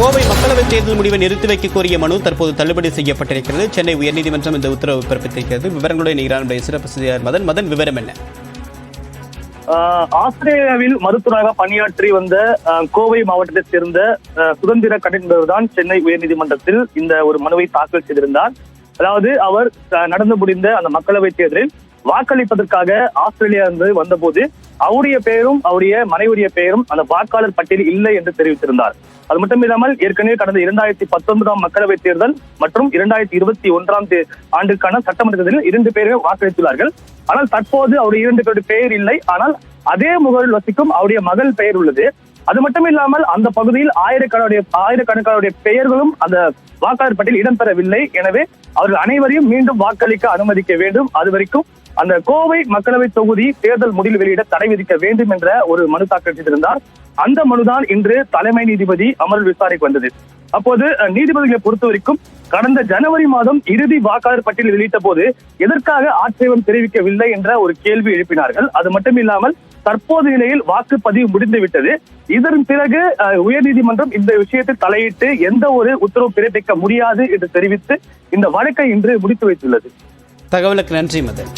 தேர்தல் முடிவை நிறுத்தி வைக்க கோரிய மனு தற்போது தள்ளுபடி செய்யப்பட்டிருக்கிறது. சென்னை உயர்நீதிமன்றம் இந்த உத்தரவு பிறப்பித்திருக்கிறது. விவரங்களுடன் நிகரான சிறப்பு செய்தியாளர் மதன். மதன் விவரம் என்ன? ஆஹ் ஆஸ்திரேலியாவில் மருத்துவராக பணியாற்றி வந்த ஆஹ் கோவை மாவட்டத்தைச் சேர்ந்த சுதந்திர கடன் தான் சென்னை உயர்நீதிமன்றத்தில் இந்த ஒரு மனுவை தாக்கல் செய்திருந்தார். அதாவது அவர் நடந்து முடிந்த அந்த மக்களவைத் தேர்தலில் வாக்களிப்பதற்காக ஆஸ்திரேலியா இருந்து வந்தபோது அவருடைய பெயரும் அவருடைய மனைவியுடைய பெயரும் அந்த வாக்காளர் பட்டியலில் இல்லை என்று தெரிவித்திருந்தார். அது மட்டும் இல்லாமல் ஏற்கனவே கடந்த இரண்டாயிரத்தி பத்தொன்பதாம் மக்களவைத் தேர்தல் மற்றும் இரண்டாயிரத்தி இருபத்தி ஒன்றாம் ஆண்டுக்கான சட்டமன்ற தேர்தலில் இரண்டு பேருமே வாக்களித்துள்ளார்கள். ஆனால் தற்போது அவருடைய இரண்டு பேருடைய பெயர் இல்லை. ஆனால் அதே முகவரில் வசிக்கும் அவருடைய மகள் பெயர் உள்ளது. அது மட்டும் இல்லாமல் அந்த பகுதியில் ஆயிரக்கணக்கான ஆயிரக்கணக்கான பெயர்களும் அந்த வாக்காளர் பட்டியல் இடம்பெறவில்லை. எனவே அவர்கள் அனைவரையும் மீண்டும் வாக்களிக்க அனுமதிக்க வேண்டும். அது வரைக்கும் அந்த கோவை மக்களவை தொகுதி தேர்தல் முடிவு வெளியிட தடை விதிக்க வேண்டும் என்ற ஒரு மனு தாக்கல் செய்திருந்தார். அந்த மனுதான் இன்று தலைமை நீதிபதி அமர்வு விசாரிக்கு வந்தது. அப்போது நீதிபதிகளை பொறுத்த வரைக்கும் கடந்த ஜனவரி மாதம் இறுதி வாக்காளர் பட்டியல் வெளியிட்ட போது எதற்காக ஆட்சேபம் தெரிவிக்கவில்லை என்ற ஒரு கேள்வி எழுப்பினார்கள். அது மட்டும் இல்லாமல் தற்போது நிலையில் வாக்குப்பதிவு முடிந்து விட்டது இதன் பிறகு அஹ், உயர்நீதிமன்றம் இந்த விஷயத்தில் தலையிட்டு எந்த ஒரு உத்தரவு பிறப்பிக்க முடியாது என்று தெரிவித்து இந்த வழக்கை இன்று முடித்து வைத்துள்ளது. தகவலுக்கு நன்றி மதன்.